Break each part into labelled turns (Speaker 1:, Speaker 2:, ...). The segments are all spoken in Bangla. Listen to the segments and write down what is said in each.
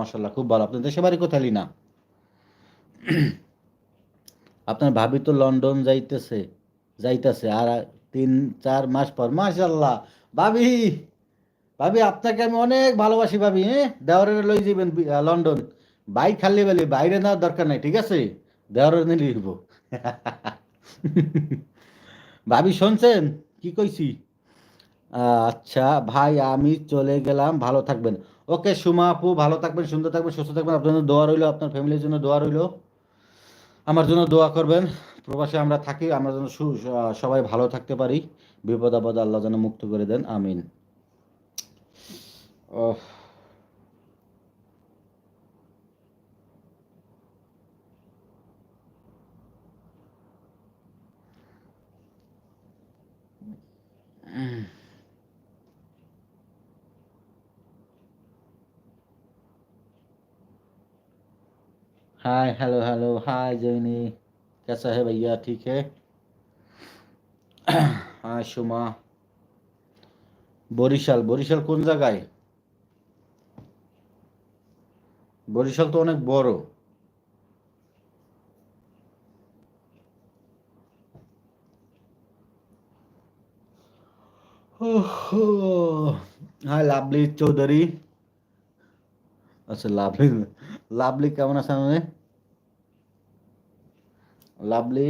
Speaker 1: মাসাল্লাহ খুব ভালো। আপনার দেশে বাড়ি কোথায় লিনা আপনার ভাবি তো লন্ডন যাইতেছে যাইতেছে, আর তিন, চার মাস পর মাশাল্লাহ ভাবি ভাবি, আপনাকে আমি অনেক ভালোবাসি, ভাবি হ্যাঁ? দেওয়ারের লই যাবেন লন্ডন। বাইক খালি বেলি, বাইরে নেওয়ার দরকার নাই, ঠিক আছে? দেওয়ারের নিয়ে লিখব ভাবি, শুনছেন? কি কইছি? আচ্ছা ভাই, আমি চলে গেলাম। ভালো থাকবেন। ওকে, সুমা আপু, ভালো থাকবেন, সুন্দর থাকবেন, সুস্থ থাকবেন। আপনার জন্য দোয়া রইল, আপনার ফ্যামিলির জন্য দোয়া রইল। আমার জন্য দোয়া করবেন। প্রবাসে আমরা থাকি, আমরা যেন সবাই ভালো থাকতে পারি। বিপদ আপদ আল্লাহ যেন মুক্ত করে দেন। আমিন। ওহ। हाय हेलो हेलो हाय जैनी कैसा है भैया ठीक है हाँ সুমা বরিশাল বরিশাল কোন জায়গায় বরিশাল তো অনেক বড় হাই লাভলি চৌধুরী আচ্ছা লাভলি লাভলি কেমন আছেন আপনি লাভলি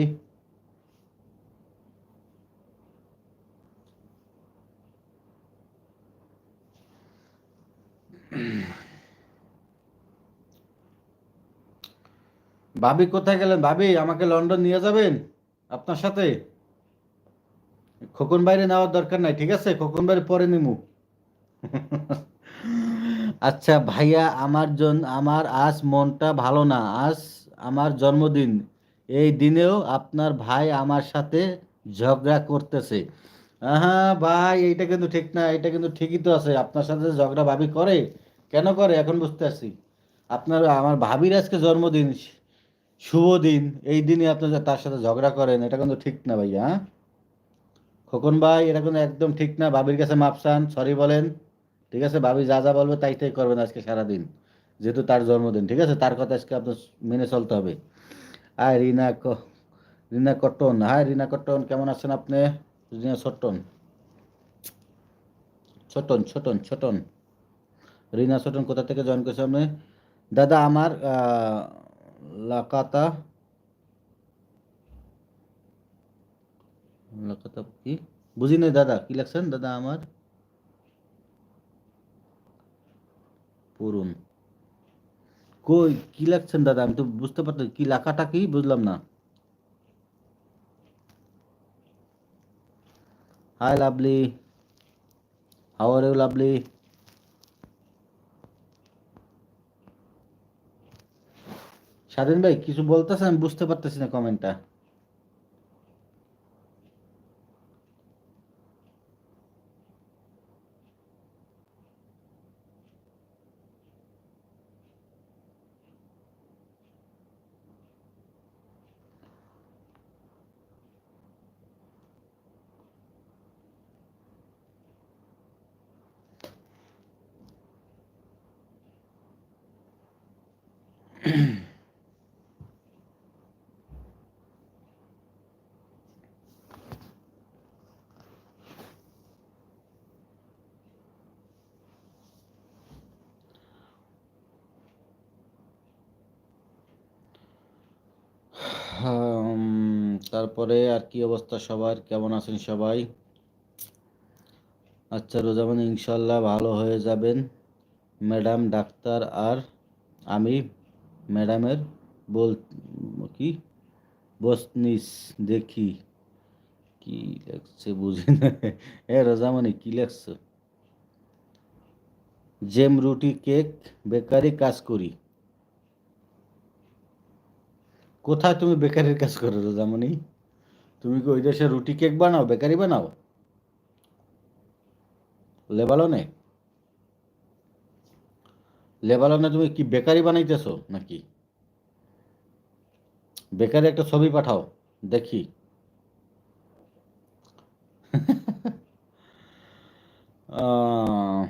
Speaker 1: ভাবি কোথায় গেলেন? ভাবি, আমাকে লন্ডন নিয়ে যাবেন? আপনার সাথে? খোকন বাইরে নেওয়ার দরকার নাই, ঠিক আছে? খোকন বাইরে পরে নিমু। আচ্ছা ভাইয়া, আমার জন আমার আজ মনটা ভালো না। আজ আমার জন্মদিন। এই দিনেও আপনার ভাই আমার সাথে ঝগড়া করতেছে। হ্যাঁ ভাই, এইটা কিন্তু ঠিক না এটা কিন্তু ঠিকই তো আছে। আপনার সাথে ঝগড়া ভাবি করে, কেন করে? এখন বুঝতে পারছি। আপনার, আমার ভাবির আজকে জন্মদিন শুভ দিন এই দিনে আপনি যে তার সাথে ঝগড়া করেন, এটা কিন্তু ঠিক না ভাইয়া হ্যাঁ? খোকন ভাই, এটা কিন্তু একদম ঠিক না, ভাবির কাছে মাপ চান সরি বলেন, ঠিক আছে? ভাবি যা যা বলবে তাই তাই করবেন আজকে সারাদিন, যেহেতু তার জন্মদিন, ঠিক আছে? তার কথা আজকে আপনার মেনে চলতে হবে। Hi Rina Rina cotton hi Rina cotton কেমন আছেন আপনি? রিনা ছোটন ছোটন ছোটন রিনা ছোটন কোথা থেকে জয়েন করেছে আপনি? দাদা, আমার লাকাতা লাকাতা কি? বুঝি নাই দাদা, কি লাগছেন দাদা, আমার? পড়ুন কই, কি লাগছেন দাদা? আমি তো বুঝতে পারতাম কি লাকাটা কি? বুঝলাম না। Hi lovely how are you lovely Swadhin ভাই, কিছু বলতেছেন? আমি বুঝতে পারতেছি না কমেন্টটা তারপরে আর কি অবস্থা সবার? কেমন আছেন সবাই? আচ্ছা রোজামান ইনশাল্লাহ ভালো হয়ে যাবেন। ম্যাডাম, ডাক্তার আর আমি। ম্যাডামের বল কি? বসনিস, দেখি। কি লাগছে বুঝি না। এ রোজামণি, কি লাগছে জেম রুটি, কেক, বেকারি, কাজ করি। কোথায় তুমি বেকারির কাজ করো রোজামণি? তুমি কি ওই দেশে রুটি, কেক বানাও, বেকারি বানাও? লেবালনে লেবালনে তুমি কি বেকারি বানাইতেছো নাকি? বেকারি একটা ছবি পাঠাও দেখি। আহ